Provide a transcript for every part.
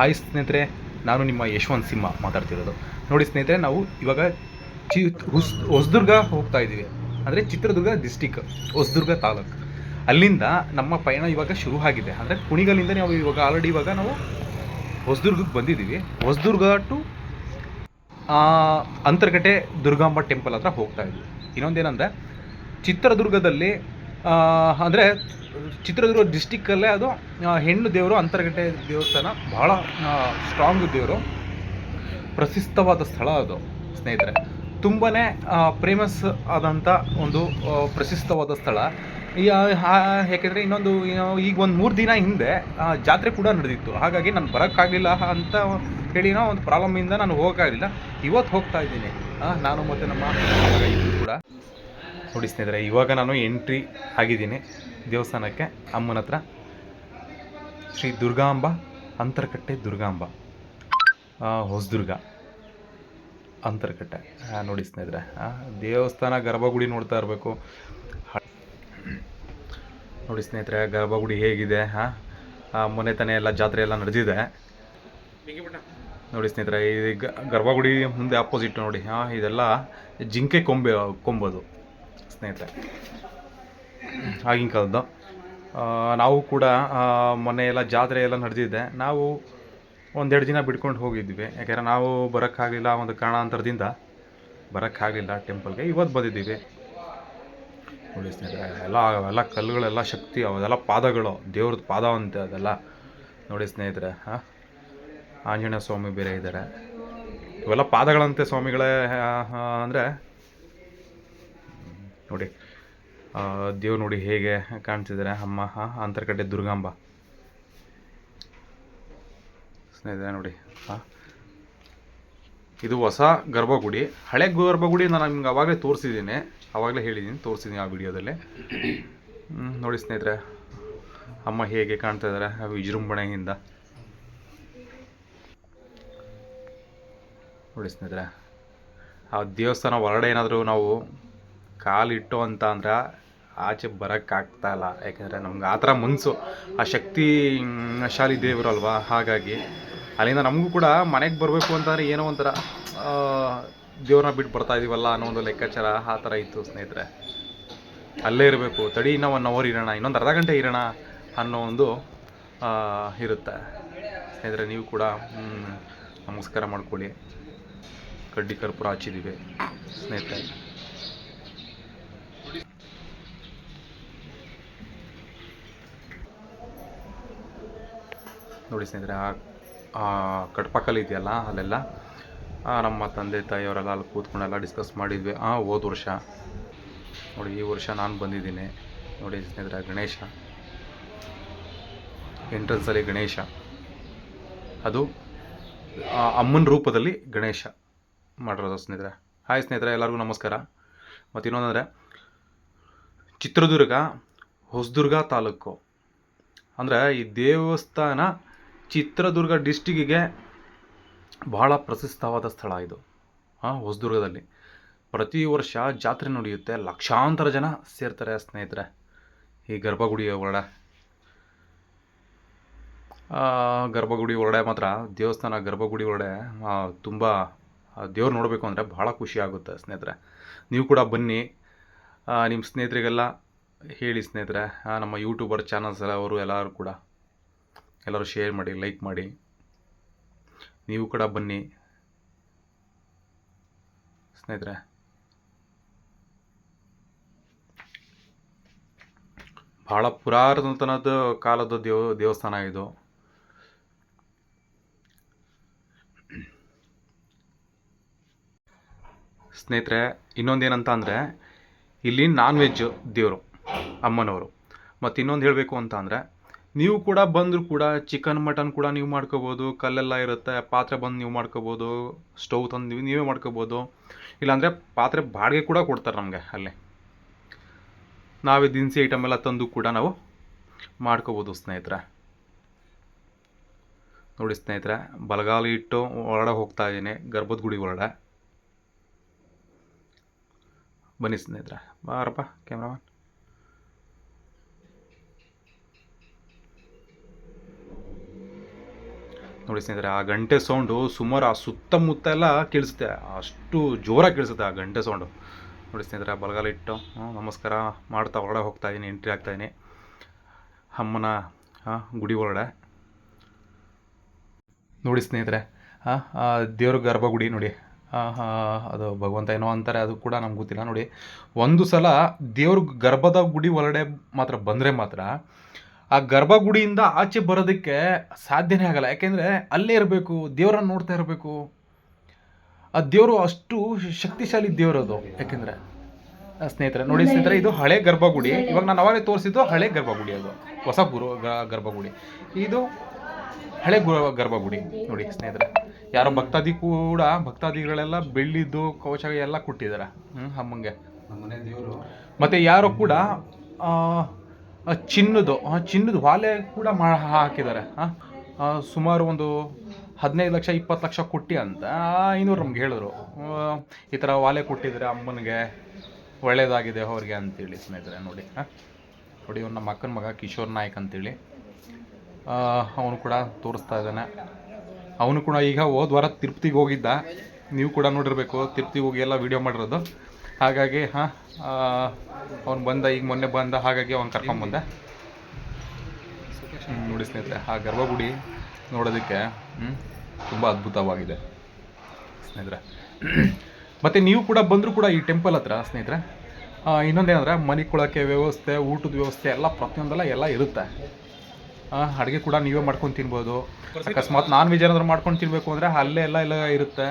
Hi ಸ್ನೇಹಿತರೆ, ನಾನು ನಿಮ್ಮ ಯಶವಂತ್ ಸಿಂಹ ಮಾತಾಡ್ತಿರೋದು. ನೋಡಿ ಸ್ನೇಹಿತರೆ, ನಾವು ಇವಾಗ ಚಿ ಹುಸ್ ಹೊಸದುರ್ಗ ಹೋಗ್ತಾ ಇದ್ದೀವಿ. ಅಂದರೆ ಚಿತ್ರದುರ್ಗ ಡಿಸ್ಟಿಕ್ ಹೊಸದುರ್ಗ ತಾಲೂಕು. ಅಲ್ಲಿಂದ ನಮ್ಮ ಪಯಣ ಇವಾಗ ಶುರು ಆಗಿದೆ. ಅಂದರೆ ಕುಣಿಗಲ್ಲಿಂದ ನಾವು ಇವಾಗ ಆಲ್ರೆಡಿ ಇವಾಗ ನಾವು ಹೊಸದುರ್ಗಕ್ಕೆ ಬಂದಿದ್ದೀವಿ. ಹೊಸದುರ್ಗ ಟು ಅಂತರ್ಗಟ್ಟೆ ದುರ್ಗಾಂಬ ಟೆಂಪಲ್ ಹತ್ರ ಹೋಗ್ತಾ ಇದ್ವಿ. ಇನ್ನೊಂದೇನಂದರೆ ಚಿತ್ರದುರ್ಗದಲ್ಲಿ ಅಂದರೆ ಚಿತ್ರದುರ್ಗ ಡಿಸ್ಟಿಕ್ಕಲ್ಲೇ ಅದು ಹೆಣ್ಣು ದೇವರು ಅಂತರ್ಗಟ್ಟೆ ದೇವಸ್ಥಾನ ಭಾಳ ಸ್ಟ್ರಾಂಗ್ ದೇವರು. ಪ್ರಸಿದ್ಧವಾದ ಸ್ಥಳ ಅದು, ಸ್ನೇಹಿತರೆ. ತುಂಬಾ ಫೇಮಸ್ ಆದಂಥ ಒಂದು ಪ್ರಸಿದ್ಧವಾದ ಸ್ಥಳ. ಯಾಕೆಂದರೆ ಇನ್ನೊಂದು ಈಗ ಒಂದು ಮೂರು ದಿನ ಹಿಂದೆ ಜಾತ್ರೆ ಕೂಡ ನಡೆದಿತ್ತು. ಹಾಗಾಗಿ ನಾನು ಬರೋಕ್ಕಾಗಲಿಲ್ಲ ಅಂತ ಹೇಳಿ ಒಂದು ಪ್ರಾಬ್ಲಮಿಂದ ನಾನು ಹೋಗೋಕ್ಕಾಗಲಿಲ್ಲ. ಇವತ್ತು ಹೋಗ್ತಾ ಇದ್ದೀನಿ. ನಾನು ಮತ್ತು ನಮ್ಮ ಕೂಡ. ನೋಡಿ ಸ್ನೇಹಿತರೆ, ಇವಾಗ ನಾನು ಎಂಟ್ರಿ ಆಗಿದ್ದೀನಿ ದೇವಸ್ಥಾನಕ್ಕೆ. ಅಮ್ಮನ ಹತ್ರ. ಶ್ರೀ ದುರ್ಗಾಂಬ, ಅಂತರಕಟ್ಟೆ ದುರ್ಗಾಂಬ. ಹೊಸದುರ್ಗ. ಅಂತರಕಟ್ಟೆ. ನೋಡಿ ಸ್ನೇಹಿತರೆ ದೇವಸ್ಥಾನ ಗರ್ಭಗುಡಿ ನೋಡ್ತಾ ಇರಬೇಕು. ನೋಡಿ ಸ್ನೇಹಿತರೆ, ಗರ್ಭಗುಡಿ ಹೇಗಿದೆ? ಹಾಂ ಮೊನ್ನೆ ತಾನೇ ಎಲ್ಲ ಜಾತ್ರೆ ಎಲ್ಲ ನಡೆದಿದೆ. ನೋಡಿ ಸ್ನೇಹಿತರೆ, ಈ ಗರ್ಭಗುಡಿ ಮುಂದೆ ಆಪೋಸಿಟ್ ನೋಡಿ. ಹಾಂ ಇದೆಲ್ಲ ಜಿಂಕೆ ಕೊಂಬೆ, ಕೊಂಬೋದು. ಸ್ನೇಹಿತರೆ. ಆಗಿನ ಕಾಲದ್ದು. ನಾವು ಕೂಡ ಮೊನ್ನೆ ಎಲ್ಲ ಜಾತ್ರೆ ಎಲ್ಲ ನಡೆದಿದೆ. ನಾವು ಒಂದೆರಡು ದಿನ ಬಿಡ್ಕೊಂಡು ಹೋಗಿದ್ವಿ. ಯಾಕೆಂದರೆ ನಾವು ಬರೋಕ್ಕಾಗಲಿಲ್ಲ ಒಂದು ಕಾರಣಾಂತರದಿಂದ. ಬರೋಕ್ಕಾಗಲಿಲ್ಲ ಟೆಂಪಲ್ಗೆ. ಇವತ್ತು ಬಂದಿದ್ದೀವಿ. ನೋಡಿ ಸ್ನೇಹಿತರೆ, ಎಲ್ಲ ಅವೆಲ್ಲ ಕಲ್ಲುಗಳೆಲ್ಲ ಶಕ್ತಿ ಅವೆಲ್ಲ ಪಾದಗಳು, ದೇವ್ರದ್ದು ಪಾದ ಅಂತ ಅದೆಲ್ಲ. ನೋಡಿ ಸ್ನೇಹಿತರೆ ಹಾಂ ಆಂಜನೇಯ ಸ್ವಾಮಿ ಬೇರೆ ಇದ್ದಾರೆ. ಇವೆಲ್ಲ ಪಾದಗಳಂತೆ ಸ್ವಾಮಿಗಳೇ ಅಂದರೆ ನೋಡಿ. ದೇವ್ರು ನೋಡಿ ಹೇಗೆ ಕಾಣ್ತಿದ್ದಾರೆ. ಅಮ್ಮ ಹಾಂ ಅಂತರ್ಕಟ್ಟೆ ದುರ್ಗಾಂಬ. ಸ್ನೇಹಿತರೆ ನೋಡಿ ಇದು ಹೊಸ ಗರ್ಭಗುಡಿ. ಹಳೆ ಗರ್ಭಗುಡಿ ನಾನು ನಿಮ್ಗೆ ಅವಾಗಲೇ ತೋರಿಸಿದ್ದೀನಿ. ಅವಾಗಲೇ ಹೇಳಿದ್ದೀನಿ, ತೋರಿಸಿದ್ದೀನಿ ಆ ವಿಡಿಯೋದಲ್ಲಿ. ನೋಡಿ ಸ್ನೇಹಿತರೆ, ಅಮ್ಮ ಹೇಗೆ ಕಾಣ್ತಾ ಇದ್ದಾರೆ ವಿಜೃಂಭಣೆಯಿಂದ. ನೋಡಿ ಸ್ನೇಹಿತರೆ, ಆ ದೇವಸ್ಥಾನ ಹೊರಗಡೆ ಏನಾದರೂ ನಾವು ಕಾಲಿಟ್ಟು ಅಂತ ಅಂದ್ರೆ ಆಚೆ ಬರೋಕ್ಕಾಗ್ತಾ ಇಲ್ಲ. ಯಾಕೆಂದರೆ ನಮ್ಗೆ ಆ ಥರ ಮನಸ್ಸು. ಆ ಶಕ್ತಿ ಶಾಲಿ ಶಾಲಿ ದೇವರಲ್ವಾ ಹಾಗಾಗಿ ಅಲ್ಲಿಂದ ನಮಗೂ ಕೂಡ ಮನೆಗೆ ಬರಬೇಕು ಅಂತಂದರೆ ಏನೋ ಒಂಥರ ದೇವ್ರನ್ನ ಬಿಟ್ಟು ಬರ್ತಾ ಇದೀವಲ್ಲ ಅನ್ನೋ ಒಂದು ಲೆಕ್ಕಾಚಾರ ಆ ಥರ ಇತ್ತು ಸ್ನೇಹಿತರೆ. ಅಲ್ಲೇ ಇರಬೇಕು. ತಡಿ ಇನ್ನೂ ಒನ್ ಅವರ್ ಇರೋಣ, ಇನ್ನೊಂದು ಅರ್ಧ ಗಂಟೆ ಇರೋಣ ಅನ್ನೋ ಒಂದು ಇರುತ್ತೆ. ಸ್ನೇಹಿತರೆ, ನೀವು ಕೂಡ ನಮಸ್ಕಾರ ಮಾಡ್ಕೊಳ್ಳಿ. ಕಡ್ಡಿ ಕರ್ಪೂರ ಹಚ್ಚಿದ್ದೀವಿ ಸ್ನೇಹಿತರೆ. ನೋಡಿ ಸ್ನೇಹಿತರೆ, ಆ ಕಟ್ಪಕ್ಕಲ್ಲಿ ಇದೆಯಲ್ಲ, ಅಲ್ಲೆಲ್ಲ ನಮ್ಮ ತಂದೆ, ತಾಯಿಯವರೆಲ್ಲ ಅಲ್ಲಿ ಕೂತ್ಕೊಂಡೆಲ್ಲ ಡಿಸ್ಕಸ್ ಮಾಡಿದ್ವಿ. ಆ, ಹೋದ ವರ್ಷ. ನೋಡಿ, ಈ ವರ್ಷ ನಾನು ಬಂದಿದ್ದೀನಿ. ನೋಡಿ ಸ್ನೇಹಿತರೆ, ಗಣೇಶ. ಎಂಟ್ರೆನ್ಸಲ್ಲಿ ಗಣೇಶ. ಅದು ಅಮ್ಮನ ರೂಪದಲ್ಲಿ ಗಣೇಶ ಮಾಡಿರೋದು ಸ್ನೇಹಿತರೆ. ಹಾಯ್ ಸ್ನೇಹಿತರೆ, ಎಲ್ಲರಿಗೂ ನಮಸ್ಕಾರ. ಮತ್ತು ಇನ್ನೊಂದಂದರೆ, ಚಿತ್ರದುರ್ಗ ಹೊಸದುರ್ಗ ತಾಲೂಕು. ಅಂದರೆ ಈ ದೇವಸ್ಥಾನ ಚಿತ್ರದುರ್ಗ ಡಿಸ್ಟಿಕ್ಕಿಗೆ ಬಹಳ ಪ್ರಸಿದ್ಧವಾದ ಸ್ಥಳ ಇದು. ಹಾಂ ಹೊಸದುರ್ಗದಲ್ಲಿ. ಪ್ರತಿ ವರ್ಷ ಜಾತ್ರೆ ನಡೆಯುತ್ತೆ. ಲಕ್ಷಾಂತರ ಜನ ಸೇರ್ತಾರೆ ಸ್ನೇಹಿತರೆ. ಈ ಗರ್ಭಗುಡಿಯ ಆ, ಗರ್ಭಗುಡಿ ಒಳಗಡೆ ಮಾತ್ರ ದೇವಸ್ಥಾನ ಗರ್ಭಗುಡಿ ಒಳಗಡೆ ತುಂಬ ದೇವ್ರು ನೋಡಬೇಕು ಅಂದರೆ ಭಾಳ ಖುಷಿ ಆಗುತ್ತೆ ಸ್ನೇಹಿತರೆ. ನೀವು ಕೂಡ ಬನ್ನಿ. ನಿಮ್ಮ ಸ್ನೇಹಿತರಿಗೆಲ್ಲ ಹೇಳಿ ಸ್ನೇಹಿತರೆ. ನಮ್ಮ ಯೂಟ್ಯೂಬರ್ ಚಾನಲ್ಸ್ ಅವರು ಎಲ್ಲರೂ ಕೂಡ. ಎಲ್ಲರೂ ಶೇರ್ ಮಾಡಿ ಲೈಕ್ ಮಾಡಿ. ನೀವು ಕೂಡ ಬನ್ನಿ. ಸ್ನೇಹಿತರೆ. ಭಾಳ ಪುರಾತನದ ಕಾಲದ ದೇವ, ದೇವಸ್ಥಾನ ಇದು. ಸ್ನೇಹಿತರೆ, ಇನ್ನೊಂದೇನಂತ ಅಂದರೆ, ಇಲ್ಲಿ ನಾನ್ ವೆಜ್ ದೇವರು, ಅಮ್ಮನವರು. ಮತ್ತು ಇನ್ನೊಂದು ಹೇಳಬೇಕು ಅಂತ ಅಂದರೆ ನೀವು ಕೂಡ ಬಂದರೂ ಕೂಡ ಚಿಕನ್ ಮಟನ್ ಕೂಡ ನೀವು ಮಾಡ್ಕೋಬೋದು, ಕಲ್ಲೆಲ್ಲ ಇರುತ್ತೆ, ಪಾತ್ರೆ ಬಂದು ನೀವು ಮಾಡ್ಕೋಬೋದು ಸ್ಟೌವ್ ತಂದು ನೀವು ಮಾಡ್ಕೋಬೋದು. ಇಲ್ಲಾಂದರೆ ಪಾತ್ರೆ ಬಾಡಿಗೆ ಕೂಡ ಕೊಡ್ತಾರೆ ನಮಗೆ ಅಲ್ಲಿ. ನಾವೇ ದಿನಸಿ ಐಟಮ್ ಎಲ್ಲ ತಂದು ಕೂಡ ನಾವು ಮಾಡ್ಕೋಬೋದು ಸ್ನೇಹಿತರೆ. ನೋಡಿ ಸ್ನೇಹಿತರೆ, ಬಲಗಾಲು ಇಟ್ಟು ಒಳಗಡೆ ಹೋಗ್ತಾ ಇದ್ದೀನಿ, ಗರ್ಭದ ಗುಡಿ ಒಳಗಡೆ. ಬನ್ನಿ ಸ್ನೇಹಿತರೆ, ಬಾರಪ್ಪ ಕ್ಯಾಮ್ರಾಮನ್ ನೋಡಿ ಸ್ನೇಹಿತರೆ, ಆ ಗಂಟೆ ಸೌಂಡು ಸುಮಾರು ಆ ಸುತ್ತಮುತ್ತ ಎಲ್ಲ ಕೇಳಿಸುತ್ತೆ. ಅಷ್ಟು ಜೋರಾಗಿ ಕೇಳಿಸುತ್ತೆ ಆ ಗಂಟೆ ಸೌಂಡು ನೋಡಿ ಸ್ನೇಹಿತರೆ, ಬಲಗಾಲ ಇಟ್ಟು ನಮಸ್ಕಾರ ಮಾಡ್ತಾ ಹೊರಗಡೆ ಹೋಗ್ತಾ ಇದ್ದೀನಿ ಎಂಟ್ರಿ ಆಗ್ತಾ ಇದ್ದೀನಿ ಅಮ್ಮನ ಗುಡಿ ಒಳಗಡೆ. ನೋಡಿ ಸ್ನೇಹಿತರೆ ದೇವ್ರ ಗರ್ಭಗುಡಿ ನೋಡಿ. ಅದು ಭಗವಂತ ಏನೋ ಅಂತಾರೆ, ಅದು ಕೂಡ ನಮ್ಗೆ ಗೊತ್ತಿಲ್ಲ ನೋಡಿ. ಒಂದು ಸಲ ದೇವ್ರ ಗರ್ಭದ ಗುಡಿ ಒಳಗಡೆ ಮಾತ್ರ ಬಂದರೆ ಮಾತ್ರ ಆ ಗರ್ಭಗುಡಿಯಿಂದ ಆಚೆ ಬರೋದಕ್ಕೆ ಸಾಧ್ಯನೇ ಆಗಲ್ಲ. ಯಾಕೆಂದರೆ ಅಲ್ಲೇ ಇರಬೇಕು ದೇವರನ್ನ ನೋಡ್ತಾ ಇರಬೇಕು. ಆ ದೇವರು ಅಷ್ಟು ಶಕ್ತಿಶಾಲಿ ದೇವರದು ಯಾಕೆಂದರೆ ಸ್ನೇಹಿತರೆ ನೋಡಿ ಸ್ನೇಹಿತರೆ ಇದು ಹಳೆ ಗರ್ಭಗುಡಿ. ಇವಾಗ ನಾನು ಅವಾಗಲೇ ತೋರಿಸಿದ್ದು ಹಳೆ ಗರ್ಭಗುಡಿ ಅದು. ಹೊಸ ಗುರು ಗ- ಗರ್ಭಗುಡಿ. ಇದು ಹಳೆ ಗು ಗರ್ಭಗುಡಿ. ನೋಡಿ ಸ್ನೇಹಿತರೆ ಯಾರೋ ಭಕ್ತಾದಿ ಕೂಡ ಭಕ್ತಾದಿಗಳೆಲ್ಲ ಬೆಳ್ಳಿದ್ದು ಕವಚ ಎಲ್ಲ ಕೊಟ್ಟಿದ್ದಾರೆ. ಹ್ಞೂ ಅಮ್ಮಂಗೆ. ನಮ್ಮನೆ ದೇವರು. ಮತ್ತು ಯಾರೋ ಕೂಡ ಚಿನ್ನದು ಚಿನ್ನದ ವಾಲೆ ಕೂಡ ಮಾ ಹಾಕಿದ್ದಾರೆ. ಸುಮಾರು ಒಂದು ಹದಿನೈದು ಲಕ್ಷ, ಇಪ್ಪತ್ತು ಲಕ್ಷ ಕೊಟ್ಟಿ ಅಂತ ಐನೂರು ನಮ್ಗೆ ಹೇಳಿದ್ರು. ಈ ಥರ ವಾಲೆ ಕೊಟ್ಟಿದ್ರೆ ಅಮ್ಮನಿಗೆ ಒಳ್ಳೇದಾಗಿದೆ ಅವ್ರಿಗೆ ಅಂತೇಳಿ ಸ್ನೇಹಿತರೆ, ನೋಡಿ. ಹಾಂ ನೋಡಿ ಇವ್ನು ನಮ್ಮ ಅಕ್ಕನ ಮಗ ಕಿಶೋರ್ ನಾಯ್ಕ್ ಅಂತೇಳಿ. ಅವನು ಕೂಡ ತೋರಿಸ್ತಾ ಇದ್ದಾನೆ. ಅವನು ಕೂಡ ಈಗ ಹೋದ್ವಾರ ತಿರುಪತಿಗೆ ಹೋಗಿದ್ದ. ನೀವು ಕೂಡ ನೋಡಿರಬೇಕು, ತಿರುಪ್ತಿಗೆ ಹೋಗಿ ಎಲ್ಲ ವೀಡಿಯೋ ಮಾಡಿರೋದು. ಹಾಗಾಗಿ, ಹಾಂ ಅವ್ನು ಬಂದ, ಈಗ ಮೊನ್ನೆ ಬಂದ, ಹಾಗಾಗಿ ಅವ್ನು ಕರ್ಕೊಂಬಂದೆ ನೋಡಿ ಸ್ನೇಹಿತರೆ, ಆ ಗರ್ಭಗುಡಿ ನೋಡೋದಕ್ಕೆ ತುಂಬ ಅದ್ಭುತವಾಗಿದೆ ಸ್ನೇಹಿತರೆ. ಮತ್ತು ನೀವು ಕೂಡ ಬಂದರೂ ಕೂಡ ಈ ಟೆಂಪಲ್ ಹತ್ರ ಸ್ನೇಹಿತರೆ ಇನ್ನೊಂದೇನಂದ್ರೆ ಮನೆ ಕೊಳಕ್ಕೆ ವ್ಯವಸ್ಥೆ, ಊಟದ ವ್ಯವಸ್ಥೆ ಎಲ್ಲ ಪ್ರತಿಯೊಂದೆಲ್ಲ ಎಲ್ಲ ಇರುತ್ತೆ. ಅಡುಗೆ ಕೂಡ ನೀವೇ ಮಾಡ್ಕೊಂಡು ತಿನ್ಬೋದು. ಅಕಸ್ಮಾತ್ ನಾನ್ ವೆಜ್ ಏನಾದರೂ ಮಾಡ್ಕೊಂಡು ತಿನ್ನಬೇಕು ಅಂದರೆ ಅಲ್ಲೇ ಎಲ್ಲ ಎಲ್ಲ ಇರುತ್ತೆ.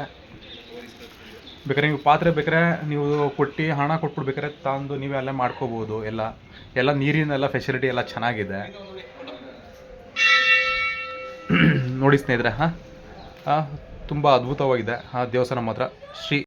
ಬೇಕಾದ್ರೆ ನೀವು ಪಾತ್ರೆ ಬೇಕಾದ್ರೆ ನೀವು ಕೊಟ್ಟು ಹಣ ಕೊಟ್ಬಿಟ್ಟು ಬೇಕಾದ್ರೆ ತಂದು ನೀವೇ ಅಲ್ಲೇ ಮಾಡ್ಕೋಬೋದು ಎಲ್ಲ. ಎಲ್ಲ ನೀರಿನೆಲ್ಲ ಫೆಸಿಲಿಟಿ ಎಲ್ಲ ಚೆನ್ನಾಗಿದೆ. ನೋಡಿ ಸ್ನೇಹಿತರೆ, ಹಾಂ? ತುಂಬ ಅದ್ಭುತವಾಗಿದೆ. ಆ ದೇವಸ್ಥಾನ ಮಾತ್ರ. ಶ್ರೀ